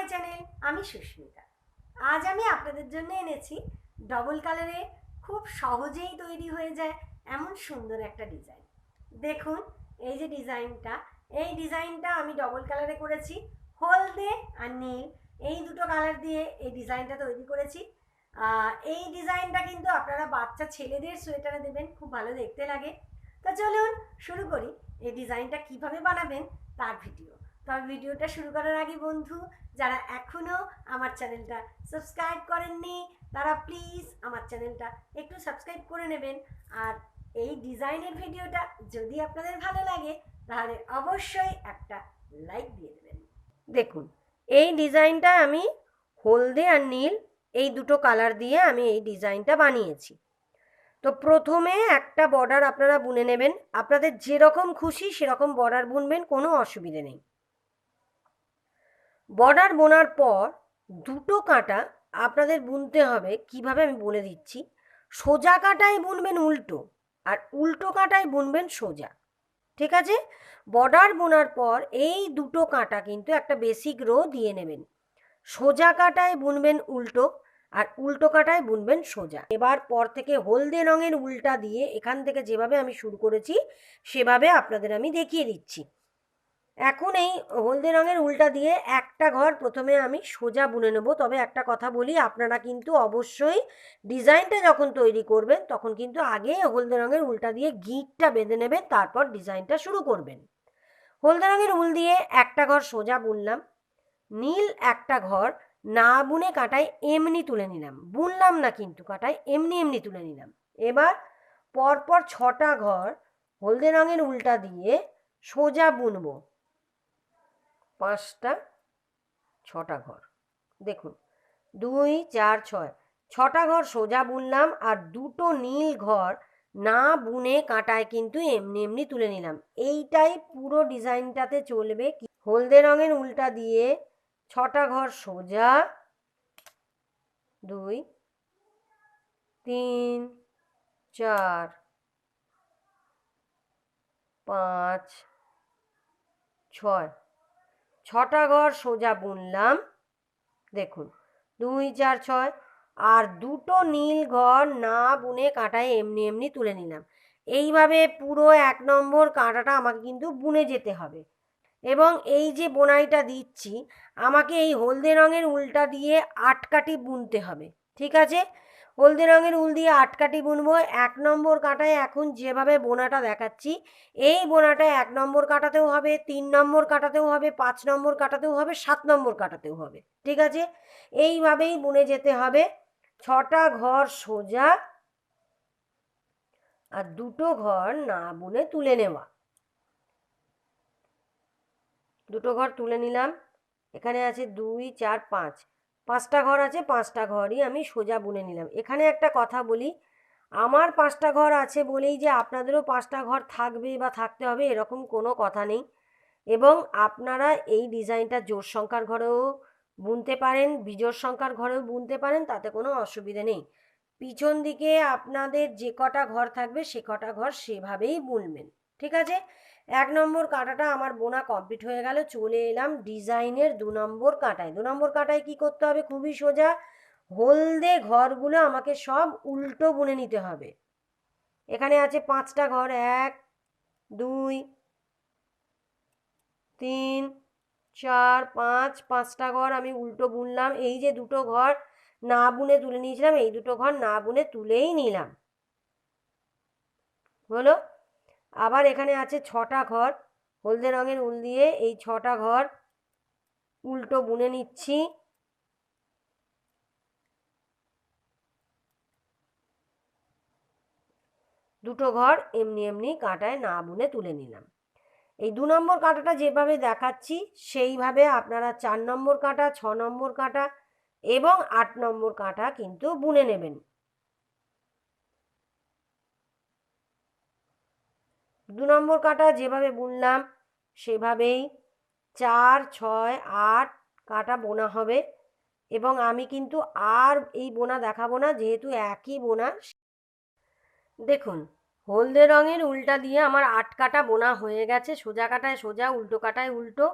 My channel আমি সুস্মিতা। আজ আমি আপনাদের জন্য এনেছি ডবল কালারে খুব সহজেই তৈরি হয়ে যায় এমন সুন্দর একটা ডিজাইন। দেখুন, এই যে ডিজাইনটা, এই ডিজাইনটা আমি ডবল কালারে করেছি, হলদে আর নীল। এই দুটো কালার দিয়ে এই ডিজাইনটা তৈরি করেছি। এই ডিজাইনটা কিন্তু আপনারা বাচ্চা ছেলেদের সোয়েটারে দেবেন, খুব ভালো দেখতে লাগে। তা চলুন শুরু করি, এই ডিজাইনটা কীভাবে বানাবেন তার ভিডিও। তবে ভিডিওটা শুরু করার আগে বন্ধু, যারা এখনও আমার চ্যানেলটা সাবস্ক্রাইব করেননি, তারা প্লিজ আমার চ্যানেলটা একটু সাবস্ক্রাইব করে নেবেন। আর এই ডিজাইনের ভিডিওটা যদি আপনাদের ভালো লাগে, তাহলে অবশ্যই একটা লাইক দিয়ে দেবেন। দেখুন, এই ডিজাইনটা আমি হলদে আর নীল, এই দুটো কালার দিয়ে আমি এই ডিজাইনটা বানিয়েছি। তো প্রথমে একটা বর্ডার আপনারা বুনে নেবেন। আপনাদের যেরকম খুশি সেরকম বর্ডার বুনবেন, কোনো অসুবিধে নেই। বর্ডার বোনার পর দুটো কাঁটা আপনাদের বুনতে হবে। কীভাবে আমি বলে দিচ্ছি? সোজা কাঁটায় বুনবেন উল্টো আর উল্টো কাঁটায় বুনবেন সোজা। ঠিক আছে? বর্ডার বোনার পর এই দুটো কাঁটা কিন্তু একটা বেসিক রো দিয়ে নেবেন। সোজা কাঁটায় বুনবেন উল্টো আর উল্টো কাঁটায় বুনবেন সোজা। এবার পর থেকে হলদে রঙের উল্টা দিয়ে এখান থেকে যেভাবে আমি শুরু করেছি, সেভাবে আপনাদের আমি দেখিয়ে দিচ্ছি। এখন এই হলদে রঙের উল্টা দিয়ে একটা ঘর প্রথমে আমি সোজা বুনে নেব। তবে একটা কথা বলি, আপনারা কিন্তু অবশ্যই ডিজাইনটা যখন তৈরি করবেন, তখন কিন্তু আগে হলদে রঙের উল্টা দিয়ে গিঁটটা বেঁধে নেবেন, তারপর ডিজাইনটা শুরু করবেন। হলদে রঙের উল দিয়ে একটা ঘর সোজা বুনলাম। নীল একটা ঘর না বুনে কাটায় এমনি তুলে নিলাম। বুনলাম না কিন্তু, কাটায় এমনি এমনি তুলে নিলাম। এবার পরপর ছটা ঘর হলদে রঙের উল্টা দিয়ে সোজা বুনবো। পাঁচটা, ছটা ঘর। দেখুন, দুই, চার, ছয়। ছটা ঘর সোজা বুনলাম আর দুটো নীল ঘর না বুনে কাঁটায় কিন্তু এমনি এমনি তুলে নিলাম। এইটাই পুরো ডিজাইনটাতে চলবে হলদে রঙের উল্টা দিয়ে ছটা ঘর সোজা, দুই, তিন, চার, পাঁচ, ছয়। ছটা ঘর সোজা বুনলাম। দেখুন, দুই, চার, ছয়, আর দুটো নীল ঘর না বুনে কাঁটায় এমনি এমনি তুলে নিলাম। এইভাবে পুরো এক নম্বর কাঁটাটা আমাকে কিন্তু বুনে যেতে হবে। এবং এই যে বোনাইটা দিচ্ছি, আমাকে এই হলদে রঙের উল্টা দিয়ে আটকাটি বুনতে হবে, ঠিক আছে? হলদে রঙের উল দিয়ে আটকাটি বুনবো। এক নম্বর কাঁটায় এখন যেভাবে বোনাটা দেখাচ্ছি, এই বোনাটা এক নম্বর কাটাতেও হবে, তিন নম্বর কাটাতেও হবে, পাঁচ নম্বর কাটাতেও হবে, সাত নম্বর কাটাতেও হবে। ঠিক আছে? এইভাবেই বুনে যেতে হবে। ছটা ঘর সোজা আর দুটো ঘর না বুনে তুলে নেওয়া। দুটো ঘর তুলে নিলাম। এখানে আছে দুই, চার, পাঁচ। পাঁচটা ঘর আছে, পাঁচটা ঘরই আমি সোজা বুনে নিলাম। এখানে একটা কথা বলি, আমার পাঁচটা ঘর আছে বলেই যে আপনাদেরও পাঁচটা ঘর থাকবে বা থাকতে হবে এরকম কোনো কথা নেই। এবং আপনারা এই ডিজাইনটা জোর সংখ্যার ঘরেও বুনতে পারেন বিজোর সংখ্যার ঘরেও বুনতে পারেন, তাতে কোনো অসুবিধে নেই। পিছন দিকে আপনাদের যে কটা ঘর থাকবে সে কটা ঘর সেভাবেই বুনবেন, ঠিক আছে? এক নম্বর কাঁটাটা আমার বোনা কমপ্লিট হয়ে গেল, চলে এলাম ডিজাইনের দু নম্বর কাঁটায়। দু নম্বর কাঁটায় কি করতে হবে? খুবই সোজা, হলদে ঘরগুলো আমাকে সব উল্টো বুনে নিতে হবে। এখানে আছে পাঁচটা ঘর, এক, দুই, তিন, চার, পাঁচ, পাঁচটা ঘর আমি উল্টো বুনলাম। এই যে দুটো ঘর না বুনে তুলে নিয়েছিলাম, এই দুটো ঘর না বুনে তুলেই নিলাম। হলো? আবার এখানে আছে ছটা ঘর। হলদে রঙের উল দিয়ে এই ছটা ঘর উল্টো বুনে নিচ্ছি। দুটো ঘর এমনি এমনি কাঁটায় না বুনে তুলে নিলাম। এই দু নম্বর কাঁটাটা যেভাবে দেখাচ্ছি, সেইভাবে আপনারা চার নম্বর কাঁটা, ছ নম্বর কাঁটা এবং আট নম্বর কাঁটা কিন্তু বুনে নেবেন। দু নম্বর কাঁটা যেভাবে বুনলাম, সেভাবেই চার, ছয়, আট কাঁটা বোনা হবে। এবং আমি কিন্তু আর এই বোনা দেখাবো না, যেহেতু একই বোনা। দেখুন, হলদে রঙের উল্টা দিয়ে আমার আট কাটা বোনা হয়ে গেছে। সোজা কাটায় সোজা, উল্টো কাটায় উল্টো।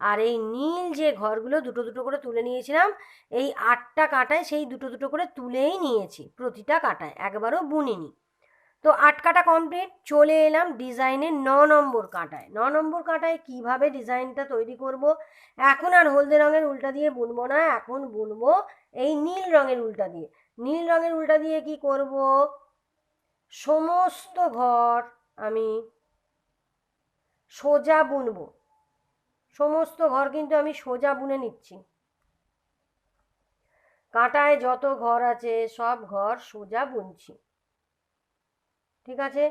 আর এই নীল যে ঘরগুলো দুটো দুটো করে তুলে নিয়েছিলাম, এই আটটা কাটায় সেই দুটো দুটো করে তুলেই নিয়েছি। প্রতিটা কাটায়, একবারও বুনিনি। তো আট কাটা কমপ্লিট চলে এলাম ডিজাইনের ন নম্বর কাঁটায়। ন নম্বর কাঁটায় কীভাবে ডিজাইনটা তৈরি করব? এখন আর হলদে রঙের উল্টা দিয়ে বুনবো না, এখন বুনবো এই নীল রঙের উল্টা দিয়ে। নীল রঙের উল্টা দিয়ে কি করব? সমস্ত ঘর আমি সোজা বুনবো। সমস্ত ঘর কিন্তু আমি সোজা বুনে নিচ্ছি। কাঁটায় যত ঘর আছে সব ঘর সোজা বুনছি। ঠিক আছে?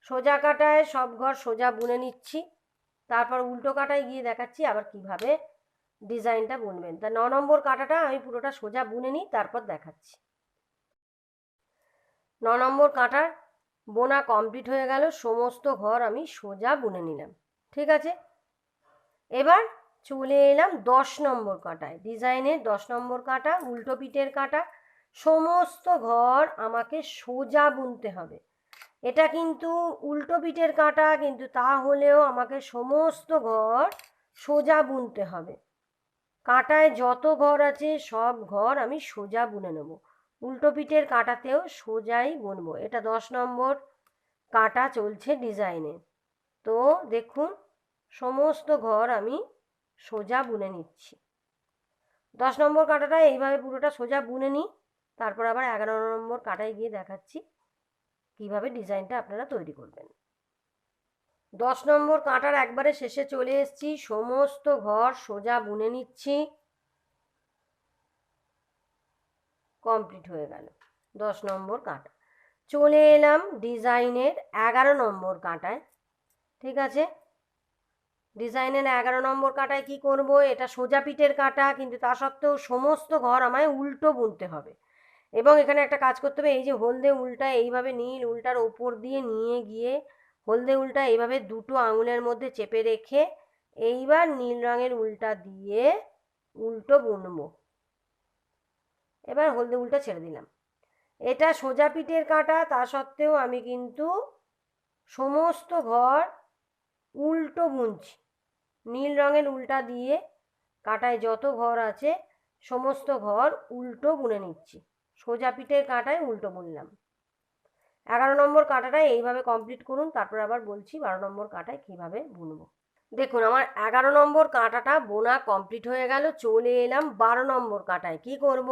সোজা কাটায় সব ঘর সোজা বুনে নিচ্ছি। তারপর উল্টো কাটায় গিয়ে দেখাচ্ছি আবার কীভাবে ডিজাইনটা বুনবেন। তা ন নম্বর কাটাটা আমি পুরোটা সোজা বুনে নিই, তারপর দেখাচ্ছি। ন নম্বর কাটার বোনা কমপ্লিট হয়ে গেল, সমস্ত ঘর আমি সোজা বুনে নিলাম। ঠিক আছে? এবার চলে এলাম দশ নম্বর কাটায়। ডিজাইনের দশ নম্বর কাটা, উল্টো পিঠের কাটা সমস্ত ঘর আমাকে সোজা বুনতে হবে। এটা কিন্তু উল্টো পিঠের কাটা, কিন্তু তা হলেও আমাকে সমস্ত ঘর সোজা বুনতে হবে। কাটায় যত ঘর আছে, সব ঘর আমি সোজা বুনে নেব। উল্টো পিঠের কাটাতেও সোজাই বুনবো। এটা দশ নম্বর। কাটা চলছে ডিজাইনে। তো দেখুন, সমস্ত ঘর আমি সোজা বুনে নিচ্ছি। দশ নম্বর কাঁটাটা এইভাবে পুরোটা সোজা বুনে নিই। তারপর আবার এগারো নম্বর কাঁটায় গিয়ে দেখাচ্ছি কীভাবে ডিজাইনটা আপনারা তৈরি করবেন। দশ নম্বর কাঁটার একবারে শেষে চলে এসেছি, সমস্ত ঘর সোজা বুনে নিচ্ছি। কমপ্লিট হয়ে গেল দশ নম্বর কাঁটা। চলে এলাম ডিজাইনের এগারো নম্বর কাঁটায়, ঠিক আছে? ডিজাইনের এগারো নম্বর কাঁটায় কি করব? এটা সোজা পিঠের কাঁটা, কিন্তু তা সত্ত্বেও সমস্ত ঘর আমায় উল্টো বুনতে হবে। এবং এখানে একটা কাজ করতে হবে, এই যে হলদে উল্টা এইভাবে নীল উল্টার ওপর দিয়ে নিয়ে গিয়ে হলদে উল্টা এইভাবে দুটো আঙুলের মধ্যে চেপে রেখে এইবার নীল রঙের উল্টা দিয়ে উল্টো বুনবো। এবার হলদে উল্টা ছেড়ে দিলাম। এটা সোজা পিঠের কাঁটা, তা সত্ত্বেও আমি কিন্তু সমস্ত ঘর উল্টো বুনছি। নীল রঙের উল্টা দিয়ে কাঁটায় যত ঘর আছে, সমস্ত ঘর উল্টো বুনে নিচ্ছি। সোজা পিঠের কাঁটায় উল্টো বুনলাম। এগারো নম্বর কাঁটাটা এইভাবে কমপ্লিট করুন, তারপর আবার বলছি বারো নম্বর কাঁটায় কীভাবে বুনবো। দেখুন, আমার এগারো নম্বর কাঁটাটা বোনা কমপ্লিট হয়ে গেল, চলে এলাম বারো নম্বর কাঁটায়। কি করব?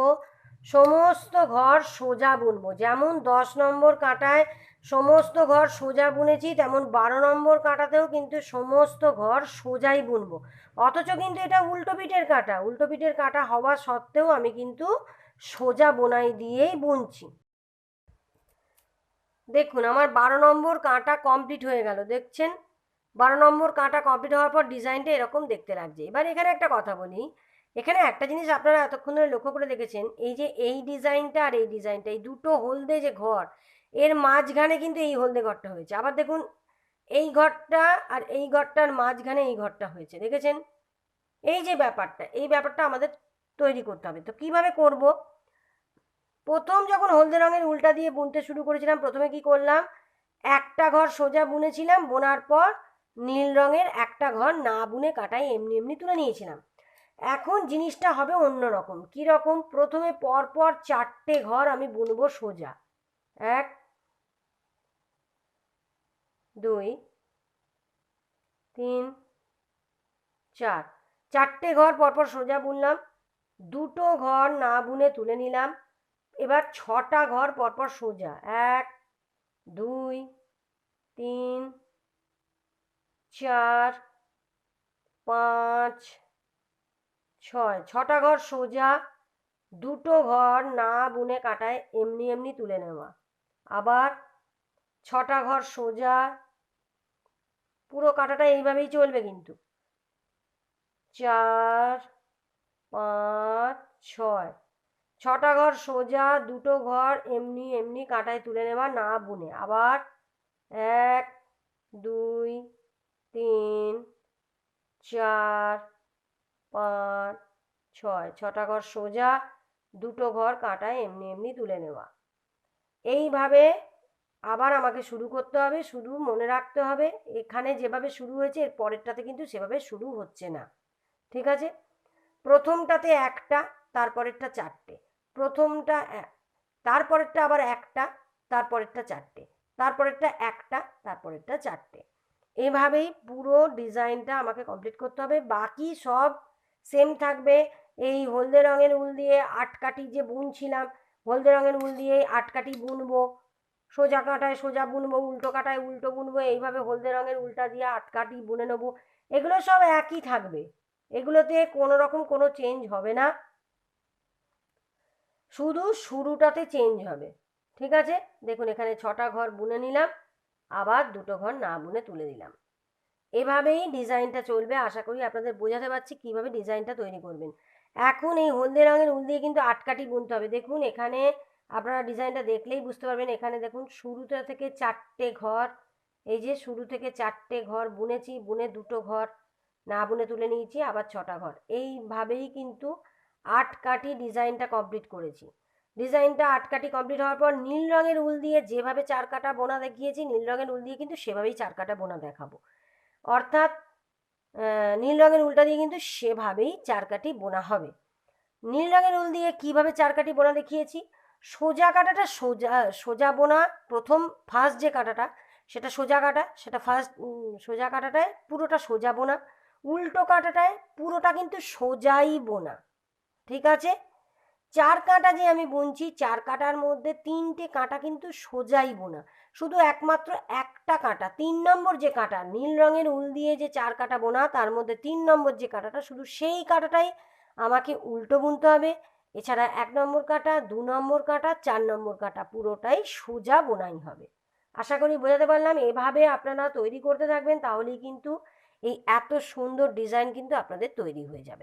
সমস্ত ঘর সোজা বুনবো। যেমন দশ নম্বর কাঁটায় সমস্ত ঘর সোজা বুনেছি, তেমন বারো নম্বর কাঁটাতেও কিন্তু সমস্ত ঘর সোজাই বুনবো। অথচ কিন্তু এটা উল্টো পিঠের কাঁটা। উল্টো পিঠের কাঁটা হওয়া সত্ত্বেও আমি কিন্তু সোজা বোনাই দিয়েই বুনছি। দেখুন, আমার বারো নম্বর কাঁটা কমপ্লিট হয়ে গেল, দেখছেন? বারো নম্বর কাঁটা কমপ্লিট হওয়ার পর ডিজাইনটা এরকম দেখতে লাগছে। এবার এখানে একটা কথা বলি, এখানে একটা জিনিস আপনারা এতক্ষণ ধরে লক্ষ্য করে দেখেছেন, এই যে এই ডিজাইনটা আর এই ডিজাইনটা, এই দুটো হলদে যে ঘর, এর মাঝখানে কিন্তু এই হলদে ঘরটা হয়েছে। আবার দেখুন, এই ঘরটা আর এই ঘরটার মাঝখানে এই ঘরটা হয়েছে, দেখেছেন? এই যে ব্যাপারটা, এই ব্যাপারটা আমাদের তৈরি করতে হবে। তো কীভাবে করব? প্রথম যখন হলদে রঙের উল্টা দিয়ে বুনতে শুরু করেছিলাম, প্রথমে কি করলাম? একটা ঘর সোজা বুনেছিলাম, বোনার পর নীল রঙের একটা ঘর না বুনে কাটাই এমনি এমনি তুলে নিয়েছিলাম। এখন জিনিসটা হবে অন্য রকম। কী রকম? প্রথমে পরপর চারটে ঘর আমি বুনবো সোজা। এক, দুই, তিন, চার। চারটে ঘর পরপর সোজা বুনলাম। দুটো ঘর না বুনে তুলে নিলাম। এবার ছটা ঘর পরপর সোজা। এক, দুই, তিন, চার, পাঁচ, ছয়। ছটা ঘর সোজা, দুটো ঘর না বুনে কাটায় এমনি এমনি তুলে নেওয়া। আবার ছটা ঘর সোজা, পুরো কাটাটা এইভাবেই চলবে কিন্তু। চার পাঁচ, ছয়। ছটা ঘর সোজা, দুটো ঘর এমনি এমনি কাটায় তুলে নেওয়া, না বুনে। আবার এক, দুই, তিন, চার, পাঁচ, ছয়। ছটা ঘর সোজা, দুটো ঘর কাটায় এমনি এমনি তুলে নেওয়া। এইভাবে আবার আমাকে শুরু করতে হবে, শুধু মনে রাখতে হবে, এখানে যেভাবে শুরু হয়েছে, এর পরেরটাতে কিন্তু সেভাবে শুরু হচ্ছে না। ঠিক আছে? প্রথমটাতে একটা, তারপরেরটা চারটে। প্রথমটা তারপরেরটা আবার একটা, তারপরেরটা চারটে। তারপরেরটা একটা, তারপরেরটা চারটে। এভাবেই পুরো ডিজাইনটা আমাকে কমপ্লিট করতে হবে। বাকি সব সেম থাকবে। এই হলদে রঙের উল দিয়ে আটকাঠি যে বুনছিলাম হলদে রঙের উল দিয়ে আটকাঠি বুনবো, সোজা কাঁটায় সোজা বুনবো, উল্টো কাঁটায় উল্টো বুনবো, এইভাবে হলদে রঙের উল্টা দিয়ে আটকাঠি বুনে নেব, এগুলো সব একই থাকবে। এগুলোতে কোনো রকম কোনো চেঞ্জ হবে না। শুধু শুরুটাতে চেঞ্জ হবে। ঠিক আছে? দেখুন, এখানে ছটা ঘর বুনে নিলাম, আবার দুটো ঘর না বুনে তুলে দিলাম। এভাবেই ডিজাইনটা চলবে। আশা করি আপনাদের বোঝাতে পারছি কীভাবে ডিজাইনটা তৈরি করবেন। এখন এই হলদে রঙের উল দিয়ে কিন্তু আটকাঠি বুনতে হবে। দেখুন, এখানে আপনারা ডিজাইনটা দেখলেই বুঝতে পারবেন। এখানে দেখুন শুরুটা থেকে চারটে ঘর, এই যে শুরু থেকে চারটে ঘর বুনেছি, বুনে দুটো ঘর। না বুনে তুলে নিয়েছি, আবার ছটা ঘর। এইভাবেই কিন্তু আট কাঠি ডিজাইনটা কমপ্লিট করেছি। ডিজাইনটা আট কাঠি কমপ্লিট হওয়ার পর নীল রঙের উল দিয়ে যেভাবে চার কাটা বোনা দেখিয়েছি, নীল রঙের উল দিয়ে কিন্তু সেভাবেই চার কাটা বোনা দেখাবো। অর্থাৎ নীল রঙের উলটা দিয়ে কিন্তু সেভাবেই চার কাঠি বোনা হবে। নীল রঙের উল দিয়ে কীভাবে চার কাঠি বোনা দেখিয়েছি? সোজা কাটাটা সোজা সোজা বোনা, প্রথম ফার্স্ট যে কাটাটা, সেটা সোজা কাটা, সেটা ফার্স্ট সোজা কাটাটায় পুরোটা সোজা বোনা। উল্টো কাঁটাটায় পুরোটা কিন্তু সোজাই বোনা, ঠিক আছে? চার কাঁটা যে আমি বুনছি, চার কাঁটার মধ্যে তিনটে কাঁটা কিন্তু সোজাই বোনা, শুধু একমাত্র একটা কাঁটা, তিন নম্বর যে কাঁটা, নীল রঙের উল দিয়ে যে চার কাঁটা বোনা, তার মধ্যে তিন নম্বর যে কাঁটাটা, শুধু সেই কাঁটাটাই আমাকে উল্টো বুনতে হবে। এছাড়া এক নম্বর কাঁটা, দু নম্বর কাঁটা, চার নম্বর কাঁটা, পুরোটাই সোজা বোনাই হবে। আশা করি বোঝাতে পারলাম। এভাবে আপনারা তৈরি করতে থাকবেন, তাহলেই কিন্তু এই এত সুন্দর ডিজাইন কিন্তু আপনাদের তৈরি হয়ে যাবে।